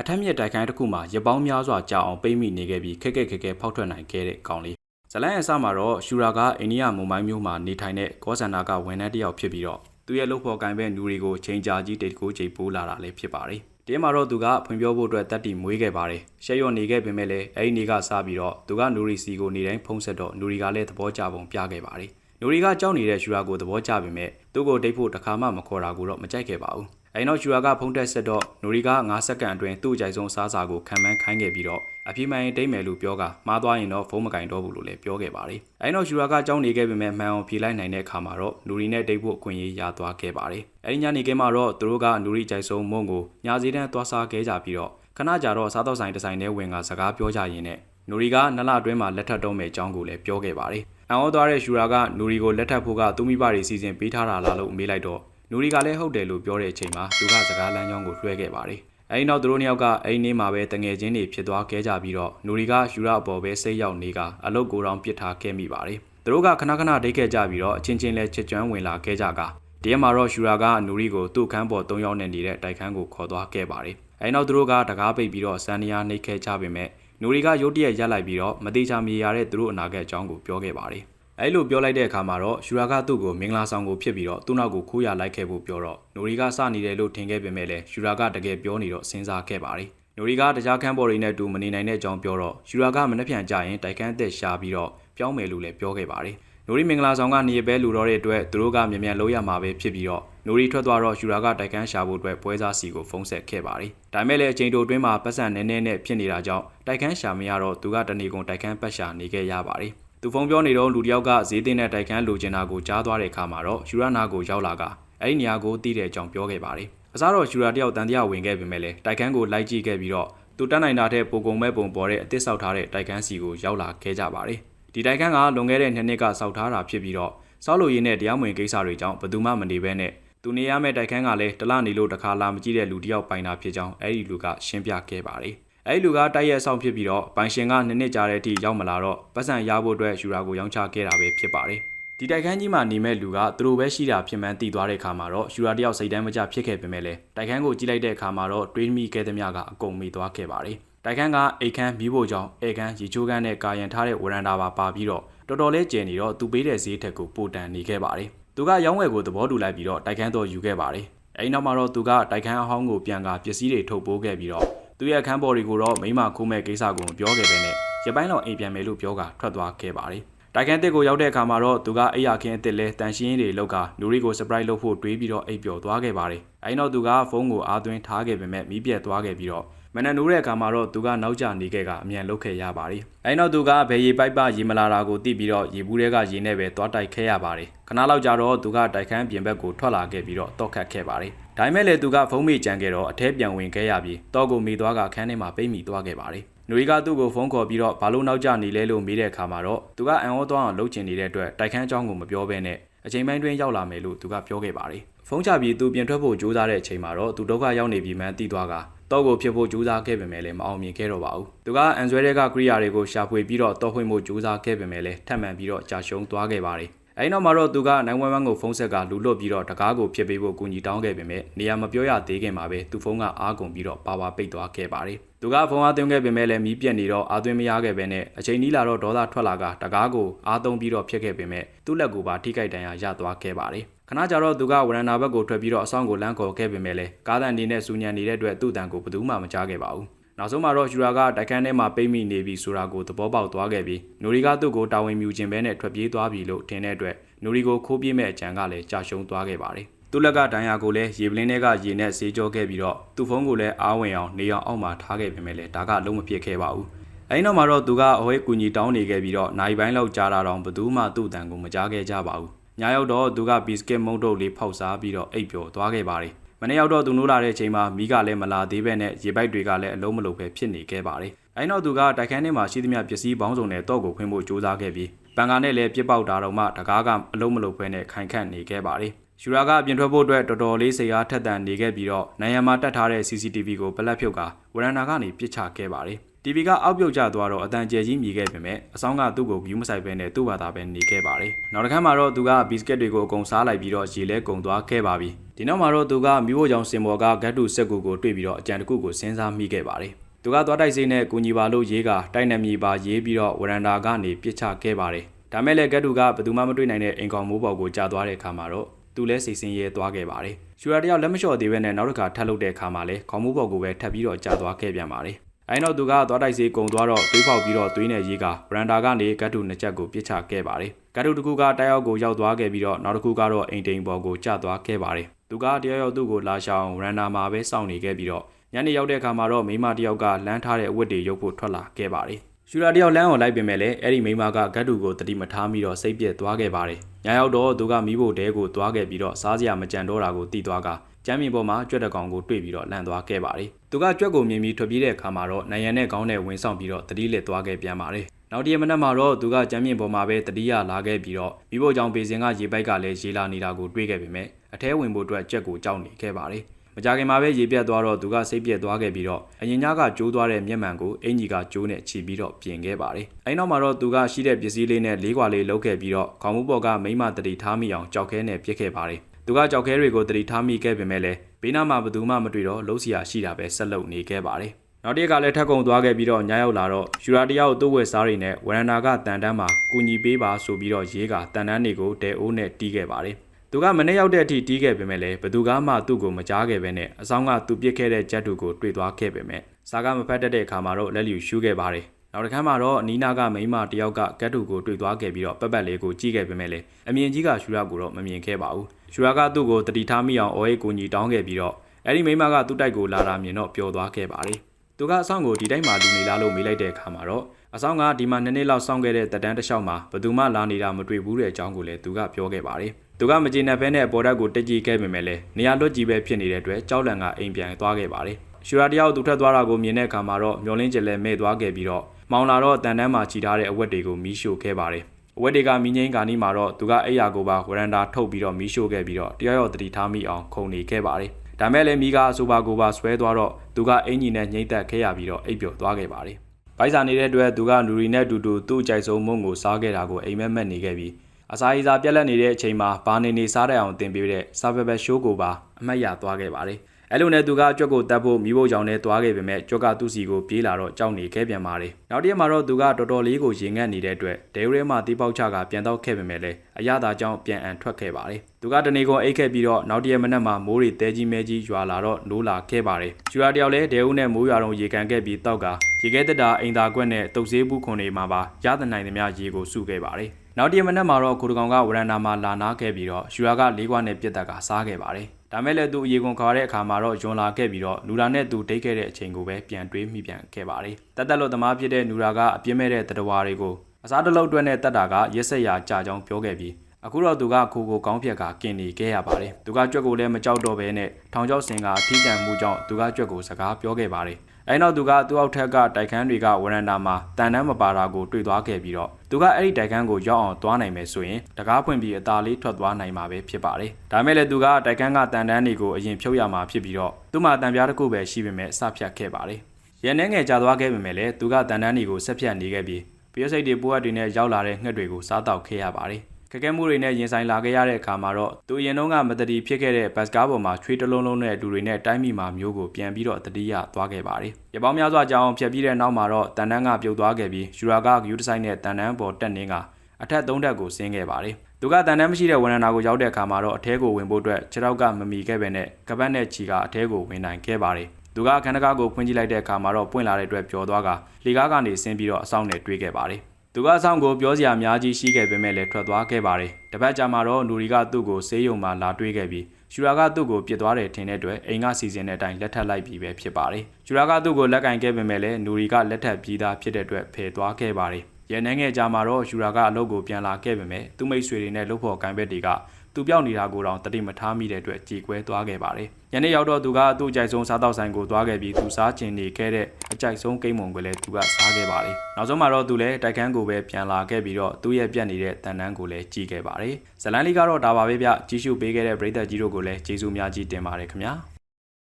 အထက်မြစ်တိုက်ခိုင်းတစ်ခုမှာရပောင်းများစွာကြာအောင်ပိတ်မိနေခဲ့ပြီးခက်ခက်ခက်ခဲဖောက်ထွက်နိုင်ခဲ့တဲ့ကောင်လေးဇလန်အစမှာတော့ရှူရာကအိန္ဒိယမွန်ဘိုင်းမြို့မှာနေထိုင်တဲ့ကောဆန္ဒကဝန်ထမ်းတစ်ယောက်ဖြစ်ပြီးတော့သူရဲ့လုပ်ဖော်ကိုင်ဘက်လူတွေကိုချိန်ကြာကြီးတိတ်ကိုချိန်ပိုးလာတာလည်းဖြစ်ပါတယ်ဒီမှာတော့သူကဖွံ့ဖြိုးဖို့အတွက်တက်တီမွေးခဲ့ပါတယ်ရှက်ရွံ့နေခဲ့ပေမဲ့လည်းအဲ့ဒီနေ့ကစပြီးတော့သူကနူရီစီကိုနေတိုင်းဖုံးဆက်တော့နူရီကလည်းသဘောကျပုံပြခဲ့ပါတယ်နူရီကကြောက်နေတဲ့ရှူရာကိုသဘောကျပေမဲ့သူ့ကိုတိတ်ဖို့တစ်ခါမှမခေါ်တာကိုတော့မကြိုက်ခဲ့ပါဘူး အဲ့နောက်ရှူရာကဖုံးတက်ဆက်တော့နူရီက9စက္ကန့်အတွင်းသူ့အကြိုက်ဆုံးစားစာကိုခံမှန်းခိုင်းခဲ့ပြီးတော့အပြိမှန်ရင်တိတ်မယ်လို့ပြောကမှားသွားရင်တော့ဖုံးမကင်တော့ဘူးလို့လည်းပြောခဲ့ပါတယ်အဲ့နောက်ရှူရာကကြောက်နေခဲ့ပေမဲ့မှန်အောင်ဖြေလိုက်နိုင်တဲ့အခါမှာတော့နူရီနဲ့တိတ်ဖို့အခွင့်အရေးရသွားခဲ့ပါတယ်အဲ့ဒီညနေခင်းမှာတော့သူတို့ကနူရီကြိုက်ဆုံးမုံကိုညာစည်းတန်းသွားစားခဲ့ကြပြီးတော့ခဏကြာတော့စားတော့ဆိုင်တစ်ဆိုင်ထဲဝင်ကစကားပြောကြရင်းနဲ့နူရီကနှစ်လအတွင်းမှာလက်ထပ်တော့မဲ့အကြောင်းကိုလည်းပြောခဲ့ပါတယ်အံ့ဩသွားတဲ့ရှူရာကနူရီကိုလက်ထပ်ဖို့ကသူ့မိဘတွေစီစဉ်ပေးထားတာလားလို့မေးလိုက်တော့ နူရီကလည်းဟုတ်တယ်လို့ပြောတဲ့အချိန်မှာသူကစကားလမ်းကြောင်းကိုလွှဲခဲ့ပါတယ်အဲဒီနောက်သူတို့နှစ်ယောက်ကအဲဒီနေ့မှာပဲတငယ်ချင်းတွေဖြစ်သွားခဲ့ကြပြီးတော့နူရီကယူရအပေါ်ပဲစိတ်ရောက်နေကအလုတ်ကိုတောင်ပစ်ထားခဲ့မိပါတယ်သူတို့ကခဏခဏဒိတ်ခဲ့ကြပြီးတော့အချင်းချင်းလဲချစ်ကျွမ်းဝင်လာခဲ့ကြကဒီရက်မှာတော့ယူရာကနူရီကိုသူ့ခန်းပေါ်၃ယောက်နဲ့နေတဲ့တိုက်ခန်းကိုခေါ်သွားခဲ့ပါတယ်အဲဒီနောက်သူတို့ကတကားပိတ်ပြီးတော့စန်နီယာနှိတ်ခဲ့ကြပေမဲ့နူရီကရုတ်တရက်ရက်လိုက်ပြီးတော့မသေးချာမြေရတဲ့သူတို့အနာဂတ်အကြောင်းကိုပြောခဲ့ပါတယ် အဲလိုပြောလိုက်တဲ့အခါမှာတော့ယူရာကသူ့ကိုမင်္ဂလာဆောင်ကိုဖြစ်ပြီးတော့သူ့နောက်ကိုခိုးရလိုက်ခဲ့ဖို့ပြောတော့နိုရီကစနေတယ်လို့ထင်ခဲ့ပေမဲ့လည်းယူရာကတကယ်ပြောနေတော့စဉ်းစားခဲ့ပါတယ်နိုရီကတရားခန်းပေါ်တွေနဲ့တူမနေနိုင်တဲ့အကြောင်းပြောတော့ယူရာကမနှက်ပြန်ကြရင်တိုက်ခန်းအသက်ရှာပြီးတော့ပြောင်းမယ်လို့လည်းပြောခဲ့ပါတယ်နိုရီမင်္ဂလာဆောင်ကနေပဲလူတော်တဲ့အတွက်သူတို့ကမြန်မြန်လုံးရမှာပဲဖြစ်ပြီးတော့နိုရီထွက်သွားတော့ယူရာကတိုက်ခန်းရှာဖို့အတွက်ပွဲစားစီကိုဖုန်းဆက်ခဲ့ပါတယ်ဒါပေမဲ့လည်းအချိန်တိုအတွင်းမှာပတ်စံနဲနဲနဲ့ဖြစ်နေတာကြောင့်တိုက်ခန်းရှာမရတော့သူကတနေကုန်တိုက်ခန်းပတ်ရှာနေခဲ့ရပါတယ် သူဖုန်းပြောနေတော့လူတယောက်ကဈေးတင်တဲ့တိုက်ခန်းလိုချင်တာကိုကြားသွားတဲ့အခါမှာတော့ယူရနာကိုရောက်လာကအဲ့ဒီနေရာကိုတီးတဲ့အကြောင်းပြောခဲ့ပါတယ်။အစားတော့ယူရာတယောက်တန်တရားဝင်ခဲ့ပေမဲ့လည်းတိုက်ခန်းကိုလိုက်ကြည့်ခဲ့ပြီးတော့သူတက်နိုင်တာတဲ့ပိုကုံမဲ့ပုံပေါ်တဲ့အသစ်ဆောက်ထားတဲ့တိုက်ခန်းစီကိုရောက်လာခဲ့ကြပါတယ်။ဒီတိုက်ခန်းကလွန်ခဲ့တဲ့နှစ်နှစ်ကဆောက်ထားတာဖြစ်ပြီးတော့ဆောက်လို့ရင်းနဲ့တရားမဝင်ကိစ္စတွေကြောင့်ဘယ်သူမှမနေဘဲနဲ့သူနေရမယ့်တိုက်ခန်းကလည်းတလနေလို့တခါလာမကြည့်တဲ့လူတယောက်ပိုင်တာဖြစ်ကြောင်းအဲ့ဒီလူကရှင်းပြခဲ့ပါတယ်။ အဲ့ဒီလူကတိုက်ရိုက်ဆောင်ဖြစ်ပြီးတော့ပိုင်ရှင်ကနှစ်နှစ်ကြာတဲ့အထိရောက်မလာတော့ပတ်စံရဖို့အတွက်ယူရာကိုရောင်းချခဲ့တာပဲဖြစ်ပါတယ်။ဒီတိုက်ခန်းကြီးမှာနေမဲ့လူကသူတို့ပဲရှိတာဖြစ်မှန်းသိသွားတဲ့အခါမှာတော့ယူရာတယောက်စိတ်တမ်းမကျဖြစ်ခဲ့ပေမဲ့လည်းတိုက်ခန်းကိုကြည့်လိုက်တဲ့အခါမှာတော့တွေးမိခဲ့သမျှကအကုန်မေ့သွားခဲ့ပါတယ်။တိုက်ခန်းကအိတ်ခမ်းမီးဖို့ကြောင့်ဧကန်ရေချိုးခန်းနဲ့ကာယံထားတဲ့ဝရန်တာပါပါပြီးတော့တော်တော်လေးကျယ်နေတော့သူပေးတဲ့ဈေးထက်ကိုပိုတန်နေခဲ့ပါတယ်။သူကရောင်းဝယ်ကိုသဘောတူလိုက်ပြီးတော့တိုက်ခန်းတော့ယူခဲ့ပါတယ်။အဲဒီနောက်မှာတော့သူကတိုက်ခန်းအဟောင်းကိုပြန်ကပစ္စည်းတွေထုတ်ပိုးခဲ့ပြီးတော့ သူရဲ့အခန်းပေါ်တွေကိုတော့မိမခိုးမဲ့ကိစ္စကိုမပြောခဲ့ဘဲနဲ့ရပိုင်းတော့အိမ်ပြန်မယ်လို့ပြောကထွက်သွားခဲ့ပါတယ်။တိုက်ခန်းတစ်ကိုရောက်တဲ့အခါမှာတော့သူကအိယာခင်းအစ်စ်လဲတန်ရှင်းတွေလောက်ကနူရီကို surprise လုပ်ဖို့တွေးပြီးတော့အိပ်ပျော်သွားခဲ့ပါတယ်။အဲဒီနောက်သူကဖုန်းကိုအားသွင်းထားခဲ့ပေမဲ့မီးပြတ်သွားခဲ့ပြီးတော့မနက်နိုးတဲ့အခါမှာတော့သူကနောက်ကျနေခဲ့ကအမြန်လုတ်ခဲ့ရပါတယ်။အဲဒီနောက်သူကဘယ်ရေပိုက်ပရေမလာတာကိုသိပြီးတော့ရေဘူးတွေကရေနဲ့ပဲသွားတိုက်ခဲ့ရပါတယ်။ခဏလောက်ကြာတော့သူကတိုက်ခန်းပြင်ဘက်ကိုထွက်လာခဲ့ပြီးတော့တောက်ခတ်ခဲ့ပါတယ်။ ဒါပေမဲ့လည်းသူကဖုံးမိကြံခဲ့တော့အထဲပြန်ဝင်ခဲ့ရပြီးတောက်ကိုမိသွားကခန်းထဲမှာပိတ်မိသွားခဲ့ပါတယ်။နူရီကသူ့ကိုဖုန်းခေါ်ပြီးတော့ဘာလို့နောက်ကျနေလဲလို့မေးတဲ့အခါမှာတော့သူကအံ့ဩသွားအောင်လှုပ်ချင်နေတဲ့အတွက်တိုက်ခန်းအကြောင်းကိုမပြောဘဲနဲ့အချိန်ပိုင်းတွင်းရောက်လာမယ်လို့သူကပြောခဲ့ပါတယ်။ဖုန်းချပြီးသူပြင်ထွက်ဖို့ကြိုးစားတဲ့အချိန်မှာတော့သူဒုက္ခရောက်နေပြီမှန်းသိသွားကတော့ကိုဖြစ်ဖို့ကြိုးစားခဲ့ပေမဲ့လည်းမအောင်မြင်ခဲ့တော့ပါဘူး။သူကအန်ဆွဲတဲ့ကကရိယာတွေကိုရှာဖွေပြီးတော့တောဖွင့်ဖို့ကြိုးစားခဲ့ပေမဲ့လည်းထပ်မံပြီးတော့ကြာရှုံးသွားခဲ့ပါတယ်။ အဲဒီနောက်မှာတော့သူက911ကိုဖုန်းဆက်ကလူလွတ်ပြီးတော့တကားကိုဖြစ်ပေးဖို့ကူညီတောင်းခဲ့ပေမဲ့နေရာမပြောရသေးခင်မှာပဲသူဖုန်းကအားကုန်ပြီးတော့ပါဝါပိတ်သွားခဲ့ပါတယ်။သူကဖုန်းအားသွင်းခဲ့ပေမဲ့လည်းမီးပြက်နေတော့အားသွင်းမရခဲ့ပဲနဲ့အချိန်နီးလာတော့ဒေါသထွက်လာကတကားကိုအားသုံးပြီးတော့ဖြစ်ခဲ့ပေမဲ့သူ့လက်ကိုပါထိခိုက်ဒဏ်ရာရသွားခဲ့ပါတယ်။ခဏကြာတော့သူကဝရန်နာဘက်ကိုထွက်ပြီးတော့အဆောင်ကိုလမ်းခေါ်ခဲ့ပေမဲ့လည်းကားတန်နေနဲ့စူညံနေတဲ့အတွက်သူ့တန်ကိုဘယ်သူမှမကြားခဲ့ပါဘူး။ နောက်ဆုံးမှာတော့ယူရာကတိုက်ခန်းထဲမှာပိတ်မိနေပြီဆိုတာကိုသဘောပေါက်သွားခဲ့ပြီးနိုရီကသူ့ကိုတာဝန်မြူခြင်းပဲနဲ့ထွက်ပြေးသွားပြီလို့ထင်တဲ့အတွက်နိုရီကိုခိုးပြေးမဲ့အကြံကလည်းကြာရှုံးသွားခဲ့ပါတယ်။သူ့လက်ကဒဏ်ရာကိုလည်းရေပလင်းထဲကရေနဲ့ဆေးကြောခဲ့ပြီးတော့သူ့ဖုန်းကိုလည်းအားဝင်အောင်နေအောင်အောက်မှာထားခဲ့ပေမဲ့လည်းဒါကလုံးမဖြစ်ခဲ့ပါဘူး။အဲဒီနောက်မှာတော့သူကအဟွေးကူညီတောင်းနေခဲ့ပြီးတော့နိုင်ပိုင်းလောက်ကြားတာတော့ဘယ်သူမှသူ့တန်ကိုမကြားခဲ့ကြပါဘူး။ညရောက်တော့သူကဘီစကစ်မုံတုပ်လေးဖောက်စားပြီးတော့အိပ်ပျော်သွားခဲ့ပါတယ်။ မနေ့ရောက်တော့သူနိုးလာတဲ့အချိန်မှာမီးကလည်းမလာသေးပဲနဲ့ရေပိုက်တွေကလည်းအလုံးမလုံးပဲဖြစ်နေခဲ့ပါတယ်။အဲဒီနောက်သူကတိုက်ခန်းထဲမှာရှိသမျှပစ္စည်းပေါင်းစုံနဲ့တော့ကိုခွင်းဖို့ကြိုးစားခဲ့ပြီးပန်ကာနဲ့လည်းပြစ်ပေါက်တာတော့မှတကားကအလုံးမလုံးပဲနဲ့ခိုင်ခန့်နေခဲ့ပါတယ်။ယူရာကအပြင်ထွက်ဖို့အတွက်တော်တော်လေးစိတ်အားထက်သန်နေခဲ့ပြီးတော့နိုင်ရန်မှာတက်ထားတဲ့ CCTV ကိုပလက်ဖြုတ်ကဝရန်နာကနေပြစ်ချခဲ့ပါတယ်။ TV ကအောက်ပြုတ်ကျသွားတော့အတန်ကျဲကြီးမြည်ခဲ့ပေမဲ့အဆောင်ကသူ့ကိုယူမဆိုင်ပဲနဲ့သူ့ဘာသာပဲနေခဲ့ပါတယ်။နောက်တစ်ခါမှတော့သူကဘီစကက်တွေကိုအကုန်စားလိုက်ပြီးတော့ရေလဲကုန်သွားခဲ့ပါပြီ။ဒီနောက်မှာတော့သူကမိဖို့ကြောင့်စင်ဘော်ကဂတ်တူစက်ကူကိုတွေ့ပြီးတော့အကြံတစ်ခုကိုစဉ်းစားမိခဲ့ပါတယ်။သူကသွားတိုက်စိနဲ့ကူညီပါလို့ရေးကတိုက်နှမြေပါရေးပြီးတော့ဝရန်ဒါကနေပြစ်ချခဲ့ပါတယ်။ဒါမဲ့လည်းဂတ်တူကဘယ်သူမှမတွေ့နိုင်တဲ့အိမ်ကောင်မိုးပေါ်ကိုကြာသွားတဲ့အခါမှာတော့သူလည်းစိတ်ဆင်းရဲသွားခဲ့ပါတယ်။ရှူရာတယောက်လက်မလျှော့သေးပဲနဲ့နောက်တစ်ခါထပ်လုပ်တဲ့အခါမှာလည်းခေါင်းမိုးပေါ်ကိုပဲထပ်ပြီးတော့ကြာသွားခဲ့ပြန်ပါတယ်။ အဲနောက်သူကသွားတိုက်စေးကုံသွားတော့တွေးပေါက်ပြီးတော့သွေးနဲ့ရေးကဗရန်ဒါကနေဂတ်တူနှစ်ချက်ကိုပြစ်ချခဲ့ပါတယ်။ဂတ်တူတစ်ခုကတိုက်ရောက်ကိုရောက်သွားခဲ့ပြီးတော့နောက်တစ်ခုကတော့အိမ်တိန်ပေါ်ကိုကျသွားခဲ့ပါတယ်။သူကတယောက်ယောက်သူ့ကိုလာရှောင်ဗရန်ဒါမှာပဲစောင့်နေခဲ့ပြီးတော့ညနေရောက်တဲ့အခါမှာတော့မိမတယောက်ကလမ်းထားတဲ့အဝတ်တွေရုပ်ဖို့ထွက်လာခဲ့ပါတယ်။ရှူရာတယောက်လမ်းကိုလိုက်ပင်မဲ့လည်းအဲ့ဒီမိမကဂတ်တူကိုတတိမထားပြီးတော့စိတ်ပြက်သွားခဲ့ပါတယ်။ညရောက်တော့သူကမိဖို့တဲကိုသွားခဲ့ပြီးတော့စားစရာမကြံတော့တာကိုတီးသွားက ကျမ်းမြေပေါ်မှာကြွက်တကောင်ကိုတွေ့ပြီးတော့လန့်သွားခဲ့ပါတယ်။သူကကြွက်ကိုမြင်ပြီးထွက်ပြေးတဲ့အခါမှာတော့နိုင်ရန်နဲ့ခေါင်းနဲ့ဝင်ဆောင်ပြီးတော့တတိလက်သွားခဲ့ပြန်ပါတယ်။နောက်တရက်မနက်မှာတော့သူကကျမ်းမြေပေါ်မှာပဲတတိယလာခဲ့ပြီးတော့မိဖို့ကြောင့်ပေစင်ကရေပိုက်ကလည်းရေလာနေတာကိုတွေ့ခဲ့ပေမဲ့အထဲဝင်ဖို့အတွက်ကြက်ကိုကြောက်နေခဲ့ပါတယ်။မကြခင်မှာပဲရေပြတ်သွားတော့သူကစိတ်ပြက်သွားခဲ့ပြီးတော့အရင်ညကကျိုးသွားတဲ့မျက်မှန်ကိုအင်ကြီးကကျိုးနဲ့ချီပြီးတော့ပြင်ခဲ့ပါတယ်။အဲဒီနောက်မှာတော့သူကရှိတဲ့ပစ္စည်းလေးနဲ့လေးခွာလေးလုတ်ခဲ့ပြီးတော့ခေါင်းမူပေါ်ကမိမတတိထားမိအောင်ကြောက်ခဲနဲ့ပြစ်ခဲ့ပါတယ်။ သူကကြောက်ခဲတွေကိုတတိထားမိခဲ့ပေမဲ့လည်းဘေးနားမှာဘသူမှမတွေ့တော့လှုပ်ရှားရှိတာပဲဆက်လုပ်နေခဲ့ပါတယ်။နောက်တစ်ရက်ကလည်းထက်ကုံသွားခဲ့ပြီးတော့ညရောက်လာတော့ယူရာတယောက်သူ့ဝက်စားတွေနဲ့ဝရန်နာကတန်တန်းမှာကူညီပေးပါဆိုပြီးတော့ရေးကတန်တန်းတွေကိုတဲအိုးနဲ့တီးခဲ့ပါတယ်။သူကမနေ့ရောက်တဲ့အထိတီးခဲ့ပေမဲ့လည်းဘသူကမှသူ့ကိုမကြားခဲ့ပဲနဲ့အဆောင်ကသူပြစ်ခဲ့တဲ့ဂျက်တူကိုတွေ့သွားခဲ့ပေမဲ့စားကမဖတ်တတ်တဲ့အခါမှာတော့လက်လျူရှူးခဲ့ပါတယ်။ နောက်တစ်ခါမှတော့နီနာကမိမတယောက်ကကတ်တူကိုတွေ့သွားခဲ့ပြီးတော့ပက်ပက်လေးကိုကြည့်ခဲ့ပေမဲ့လည်းအမြင်ကြီးကရှူရာကိုတော့မမြင်ခဲ့ပါဘူး။ရှူရာကသူ့ကိုတတိထားမိအောင်အော်ရိတ်ကိုညီတောင်းခဲ့ပြီးတော့အဲ့ဒီမိမကသူ့တိုက်ကိုလာတာမြင်တော့ပျော်သွားခဲ့ပါတယ်။သူကအဆောင်ကိုဒီတိုက်မှာလူနေလားလို့မေးလိုက်တဲ့အခါမှာတော့အဆောင်ကဒီမှာနှစ်နှစ်လောက်စောင့်ခဲ့တဲ့တက်တန်းတစ်လျှောက်မှာဘသူမှလာနေတာမတွေ့ဘူးတဲ့အကြောင်းကိုလည်းသူကပြောခဲ့ပါတယ်။သူကမကျေနပ်ဘဲနဲ့အပေါ်ဓာတ်ကိုတက်ကြည့်ခဲ့ပေမဲ့လည်းနေရာလွတ်ကြီးပဲဖြစ်နေတဲ့အတွက်ကြောက်လန့်ကအိမ်ပြန်သွားခဲ့ပါတယ်။ရှူရာတယောက်သူထွက်သွားတာကိုမြင်တဲ့အခါမှာတော့မျောလင်းကျက်လဲမဲ့သွားခဲ့ပြီးတော့ မောင်လာတော့တန်တန်းမှာခြိထားတဲ့အဝတ်တွေကိုမီးရှို့ခဲ့ပါတယ်။အဝတ်တွေကမီးငိမ့်ကာနီးမှာတော့သူကအိယာကိုပါဝရန်ဒါထုတ်ပြီးတော့မီးရှို့ခဲ့ပြီးတော့တယောက်ယောက်တတိထားမိအောင်ခုန်နေခဲ့ပါတယ်။ဒါမဲ့လည်းမိကအဆိုပါကိုပါဆွဲသွားတော့သူကအင်ကြီးနဲ့ညှိမ့်သက်ခဲ့ရပြီးတော့အိပ်ပျော်သွားခဲ့ပါတယ်။ဘိုက်စာနေတဲ့အတွက်သူကလူရီနဲ့အတူတူသူ့အကြိုက်ဆုံးမုံကိုစားခဲ့တာကိုအိမ်မက်မက်နေခဲ့ပြီးအစာအစာပြက်လက်နေတဲ့အချိန်မှာဘာနေနေစားတဲ့အောင်တင်ပေးတဲ့စာပပရှိုးကိုပါအမတ်ရသွားခဲ့ပါတယ်။ အဲလိုနဲ့သူကကြွက်ကိုတတ်ဖို့မိဖို့ကြောင့်နဲ့သွားခဲ့ပေမဲ့ကြွက်ကသူ့စီကိုပြေးလာတော့ကြောက်နေခဲ့ပြန်ပါတယ်။နောက်တစ်ရက်မှာတော့သူကတော်တော်လေးကိုရင်ငတ်နေတဲ့အတွက်ဒဲရဲမှာတီးပေါက်ချကပြန်တော့ခဲ့ပေမဲ့လည်းအရသာကြောင့်ပြန်အန်ထွက်ခဲ့ပါတယ်။သူကတနေကုန်အိတ်ခဲ့ပြီးတော့နောက်တစ်ရက်မနက်မှာမိုးရီတဲကြီးမဲကြီးရွာလာတော့နိုးလာခဲ့ပါတယ်။ကျူရာတယောက်လည်းဒဲဦးနဲ့မိုးရွာတော့ရေကန်ခဲ့ပြီးတောက်ကရေခဲတက်တာအိမ်သာကွက်နဲ့တုပ်ဆေးဘူးခွန်တွေမှာပါရသနိုင်သမျှရေကိုစုခဲ့ပါတယ်။နောက်တရက်မနက်မှာတော့ခုတကောင်ကဝရန်နာမှာလာနာခဲ့ပြီးတော့ရှူရာကလေးခွားနဲ့ပြစ်တက်ကစားခဲ့ပါတယ်။ ဒါမဲ့လည်းသူအရေကွန်ခါတဲ့အခါမှာတော့ယွန်လာခဲ့ပြီးတော့နူရာနဲ့သူဒိတ်ခဲ့တဲ့အချိန်ကိုပဲပြန်တွေးမိပြန်ခဲ့ပါတယ်။တက်တက်လို့သမားဖြစ်တဲ့နူရာကအပြင်းမဲ့တဲ့တတဝါတွေကိုအစားတလုံးအတွက်နဲ့တက်တာကရက်ဆက်ရာကြာကြောင်းပြောခဲ့ပြီးအခုတော့သူကခိုကိုကောင်းဖြက်ကกินနေခဲ့ရပါတယ်။သူကကြွက်ကိုလည်းမကြောက်တော့ဘဲနဲ့ထောင်ချောက်စင်ကအထီးကျန်မှုကြောင့်သူကကြွက်ကိုစကားပြောခဲ့ပါတယ်။ အဲနောက်သူကသူ့အောက်ထက်ကတိုက်ခန်းတွေကဝရန်တာမှာတန်တန်းမပါတာကိုတွေ့သွားခဲ့ပြီးတော့သူကအဲ့ဒီတိုက်ခန်းကိုရောက်အောင်သွားနိုင်မယ်ဆိုရင်တကားဖွင့်ပြီးအသာလေးထွက်သွားနိုင်မှာပဲဖြစ်ပါတယ်။ဒါမဲ့လည်းသူကတိုက်ခန်းကတန်တန်းတွေကိုအရင်ဖြုတ်ရမှာဖြစ်ပြီးတော့သူ့မှာတန်ပြားတစ်ခုပဲရှိပေမဲ့စဖြတ်ခဲ့ပါတယ်။ရန်နှဲငယ်ကြာသွားခဲ့ပေမဲ့လည်းသူကတန်တန်းတွေကိုဆက်ဖြတ်နေခဲ့ပြီးပြည့်စိတ်တွေပိုးအပ်တွေနဲ့ရောက်လာတဲ့ငှက်တွေကိုစားတောက်ခဲ့ရပါတယ်။ ခက်ခဲမှုတွေနဲ့ရင်ဆိုင်လာခဲ့ရတဲ့အခါမှာတော့သူအရင်တုန်းကမတတိဖြစ်ခဲ့တဲ့ဘတ်စကားပေါ်မှာချွေးတလုံးလုံးနဲ့အတူတွေနဲ့တိုင်းပြည်မှာမျိုးကိုပြန်ပြီးတော့တတိယသွားခဲ့ပါတယ်။ရပောင်းများစွာကြောင်းဖြတ်ပြီးတဲ့နောက်မှာတော့တန်တန်းကပြုတ်သွားခဲ့ပြီးယူရာကယူတဆိုင်နဲ့တန်တန်းပေါ်တက်နေကအထက်သုံးထပ်ကိုဆင်းခဲ့ပါတယ်။သူကတန်တန်းမရှိတဲ့ဝန်နာကိုရောက်တဲ့အခါမှာတော့အထဲကိုဝင်ဖို့အတွက်ခြေထောက်ကမမီခဲ့ပဲနဲ့ကပတ်နဲ့ချီကအထဲကိုဝင်နိုင်ခဲ့ပါတယ်။သူကအခန်းတကားကိုဖွင့်ကြည့်လိုက်တဲ့အခါမှာတော့ပွင့်လာတဲ့အတွက်ပျော်သွားကလေကားကနေဆင်းပြီးတော့အဆောင်နဲ့တွေ့ခဲ့ပါတယ်။ သူကအဆောင်ကိုပြောစရာအများကြီးရှိခဲ့ပေမဲ့လည်းထွက်သွားခဲ့ပါတယ်။တပတ်ကြာမှတော့နူရီကသူ့ကိုဆေးရုံမှာလာတွေ့ခဲ့ပြီးရှူရာကသူ့ကိုပြစ်သွားတယ်ထင်တဲ့အတွက်အိမ်ကစီစဉ်တဲ့အတိုင်းလက်ထပ်လိုက်ပြီးပဲဖြစ်ပါတယ်။ရှူရာကသူ့ကိုလက်ကင်ခဲ့ပေမဲ့လည်းနူရီကလက်ထပ်ပြီးသားဖြစ်တဲ့အတွက်ဖယ်သွားခဲ့ပါတယ်။ရဲနှဲငယ်ကြာမှတော့ရှူရာကအလုပ်ကိုပြန်လာခဲ့ပေမဲ့သူ့မိတ်ဆွေတွေနဲ့လှုပ်ဖို့ကိုင်ဘက်တွေက သူပြောက်နေတာကိုတော့တတိမထားမိတဲ့အတွက်ကြေကွဲသွားခဲ့ပါတယ်။ညနေရောက်တော့သူကသူ့အကြိုက်ဆုံးစားတော့ဆိုင်ကိုသွားခဲ့ပြီးသူစားချင်နေခဲ့တဲ့အကြိုက်ဆုံးကိမ့်မုံကိုလည်းသူကစားခဲ့ပါတယ်။နောက်ဆုံးမှာတော့သူလည်းတိုက်ခန်းကိုပဲပြန်လာခဲ့ပြီးတော့သူ့ရဲ့ပြက်နေတဲ့တန်တန်းကိုလည်းကြည့်ခဲ့ပါတယ်။ဇလန်လီကတော့ဒါပါပဲဗျ။ကြီးစုပေးခဲ့တဲ့ပရိသတ်ကြီးတို့ကိုလည်းကျေးဇူးများကြီးတင်ပါတယ်ခင်ဗျာ။